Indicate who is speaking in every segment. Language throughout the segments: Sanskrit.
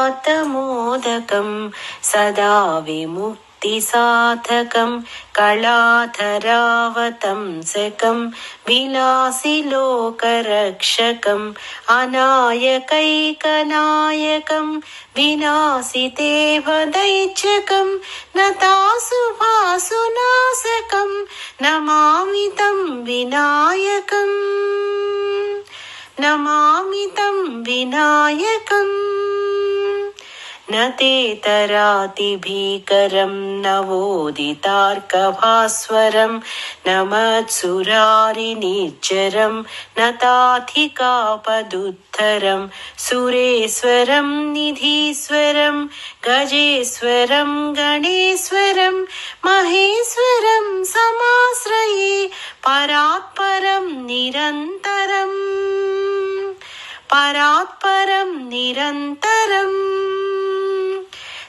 Speaker 1: करातमोदकं सदा विमुक्तिसाधकं कलाधरावतंसकं विलासिलोकरक्षकम् अनायकैकनायकं विनाशितेव दैत्यकं नतासुभासुनाशकं नमामि तं विनायकम्। नमामि तं विनायकम् न ते तरातिभीकरं नवोदितार्कभास्वरं न मत्सुरारिनिर्जरं न ताधिकापदुत्तरं सुरेश्वरं निधीश्वरं गजेश्वरं गणेश्वरं महेश्वरं समाश्रये परात्परं निरन्तरम् परात्परं निरन्तरम्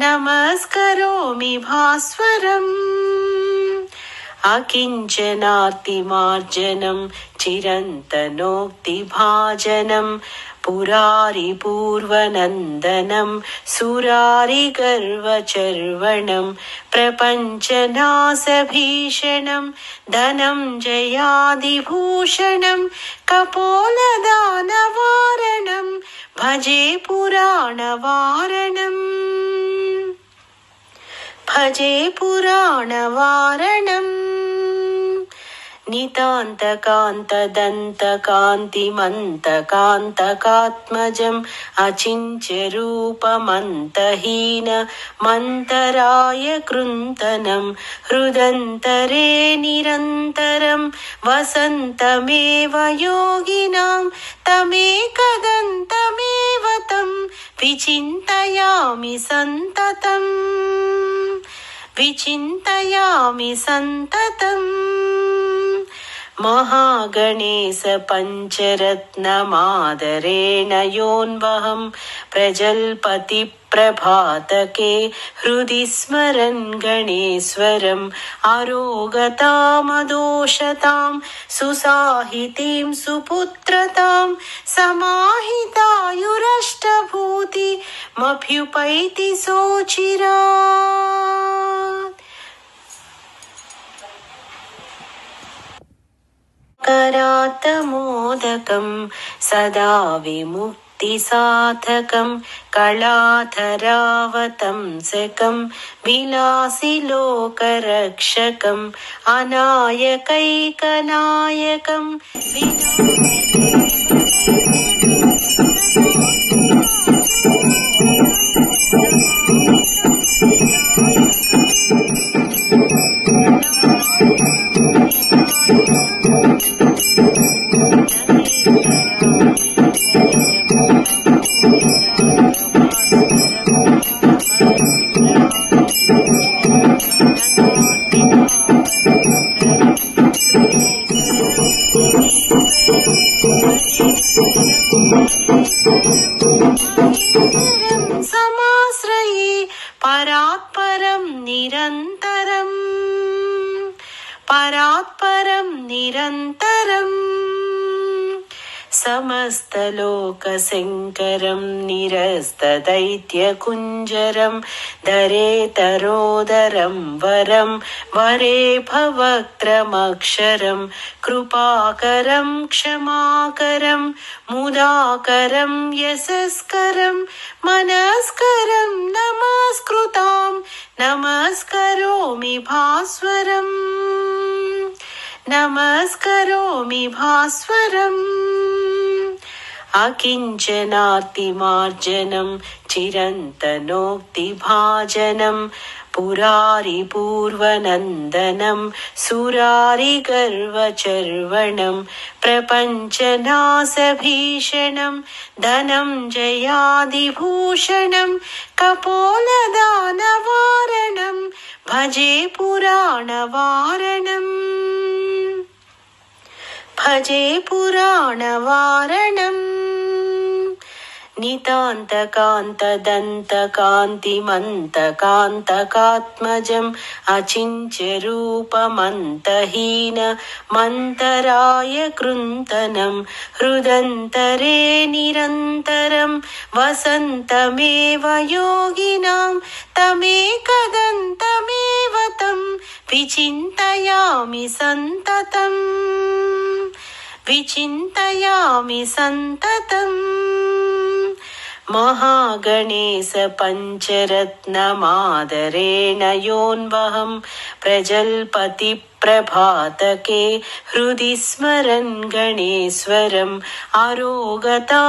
Speaker 1: नमस्करोमि भास्वरम्। अकिञ्चनातिमार्जनं चिरन्तनोक्तिभाजनं पुरारिपूर्वनन्दनं सुरारिगर्वचर्वणं प्रपञ्चनाशभीषणं धनं जयादिभूषणं कपोलदानवारणं भजे पुराणवारणम् भजे पुराणवारणम् नितान्तकान्तदन्तकान्तिमन्तकान्तकात्मजम् अचिन्त्यरूपमन्तहीन मन्तराय कृन्तनं हृदन्तरे निरन्तरं वसन्तमेव योगिनां तमेकदन्तमेव तं विचिन्तयामि सन्ततम्। विचिन्तयामि सन्ततम्। महागणेशपञ्चरत्नमादरेण योन्वहं प्रजल्पतिप्रभातके हृदि स्मरन् गणेश्वरम् अरोगतामदोषतां सुसाहितीं सुपुत्रतां समाहितायुरष्टभूतिमभ्युपैति सोचिरा करातमोदकं सदा विमुक्तिसाधकं कलाधरावतंसकं विलासिलोकरक्षकम् अनायकैकनायकं समाश्रये समस्तलोकशङ्करं निरस्तदैत्यकुञ्जरं दरेतरोदरं वरं वरे भवक्त्रमक्षरं कृपाकरं क्षमाकरं मुदाकरं यशस्करं मनस्करं नमस्कृतां नमस्करोमि भास्वरम्। नमस्करोमि भास्वरम् अकिञ्चनातिमार्जनं चिरन्तनोक्तिभाजनं पुरारिपूर्वनन्दनं सुरारिगर्वचर्वणं प्रपञ्चनाशभीषणं धनं जयादिभूषणं कपोलदानवारणं भजे पुराणवारणम् भजे पुराणवारणम्। नितान्तकान्तदन्तकान्तिमन्तकान्तकात्मजम् अचिन्त्यरूपमन्तहीन मन्तराय कृन्तनम्। हृदन्तरे निरन्तरम् वसन्तमेव योगिनां तमेकदन्तमेव तं विचिन्तयामि सन्ततम् विचिन्तयामि सन्ततम् महागणेश पञ्चरत्नमादरेण योन्वहं प्रजल्पति प्रभातके हृदि स्मरन् गणेश्वरम् अरोगतामदोषतां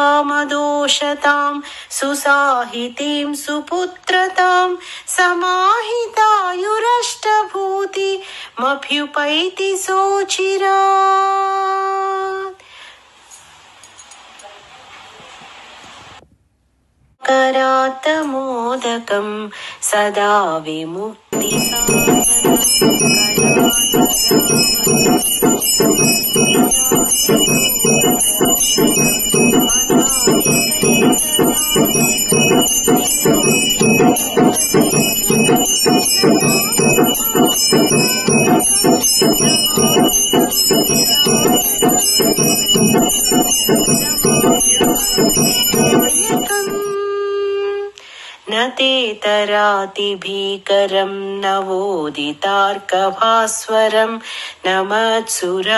Speaker 1: सुसाहितीं सुपुत्रतां समाहितायुरष्टभूतिमभ्युपैति सोचिरा करातमोदकं सदा Thank you. न ते तरातिभीकरं नवोदितार्कभास्वरं न मत्सुरारिनिर्जरं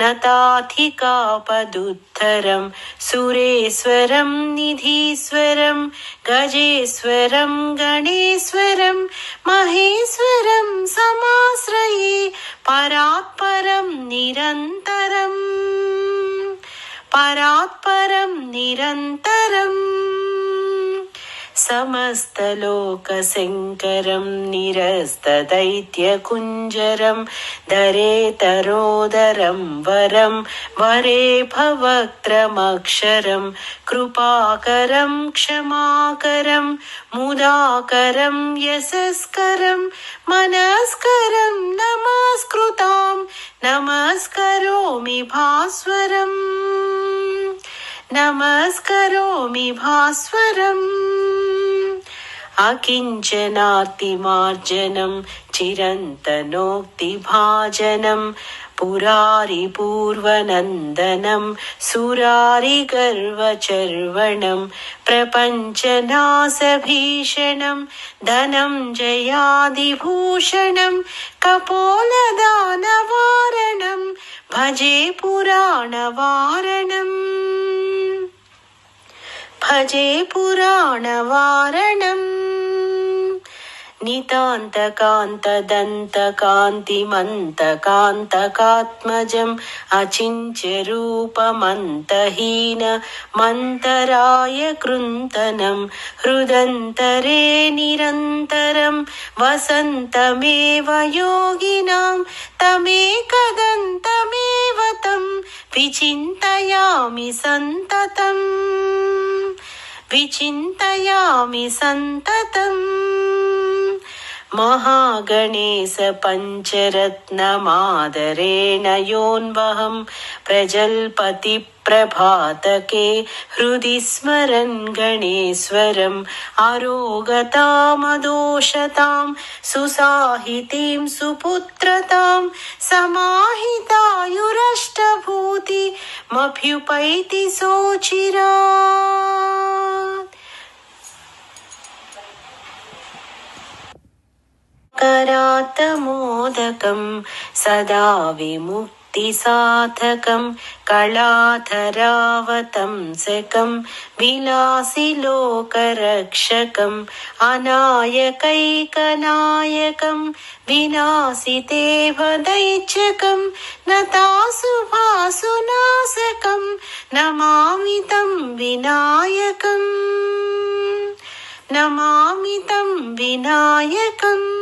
Speaker 1: न ताधिकापदुत्तरं सुरेश्वरं निधीश्वरं गजेश्वरं गणेश्वरं महेश्वरं समाश्रये परात्परं निरन्तरम् परात्परं निरन्तरम् समस्तलोकशङ्करं निरस्तदैत्यकुञ्जरं दरेतरोदरं वरं वरे भवक्त्रमक्षरं कृपाकरं क्षमाकरं मुदाकरं यशस्करं मनस्करं नमस्कृतां नमस्करोमि भास्वरम् नमस्करोमि भास्वरम्। अकिञ्चनातिमार्जनं चिरन्तनोक्तिभाजनं पुरारिपूर्वनन्दनं सुरारिगर्वचर्वणं प्रपञ्चनाशभीषणं धनं जयादिभूषणं कपोलदानवारणं भजे पुराणवारणम् भजे पुराणवारणम् नितान्तकान्तदन्तकान्तिमन्तकान्तकात्मजम् अचिन्त्यरूपमन्तहीन मन्तराय कृन्तनम् हृदन्तरे निरन्तरं वसन्तमेव योगिनां तमेकदन्तमेव तं विचिन्तयामि सन्ततम्। विचिन्तयामि सन्ततम्। महागणेश पञ्चरत्नमादरेण योन्वहं प्रजल्पति प्रभातके हृदि स्मरन् गणेश्वरम् अरोगतामदोषतां सुसाहितीं सुपुत्रतां समाहितायुरष्टभूतिमभ्युपैति सोचिरा करातमोदकं सदा विमुक्तिसाधकं कलाधरावतंसकं विलासिलोकरक्षकम् अनायकैकनायकं विनाशितेव दैत्यकं नतासुभासुनाशकं नमामि तं विनायकम् नमामि तं विनायकम्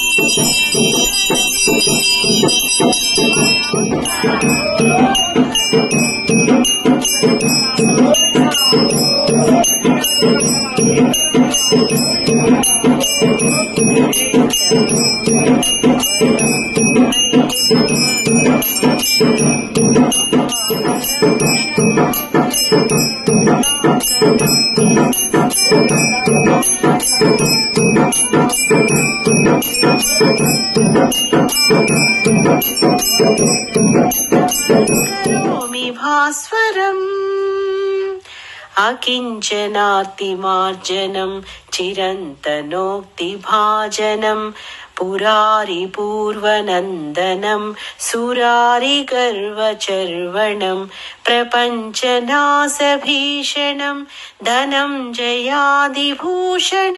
Speaker 1: भास्वरम् अकिञ्चनातिमार्जनं चिरन्तनोक्तिभाजनं पुरारिपूर्वनन्दनं सुरारिगर्वचर्वणं प्रपञ्चनासभीषणं धनं जयादिभूषण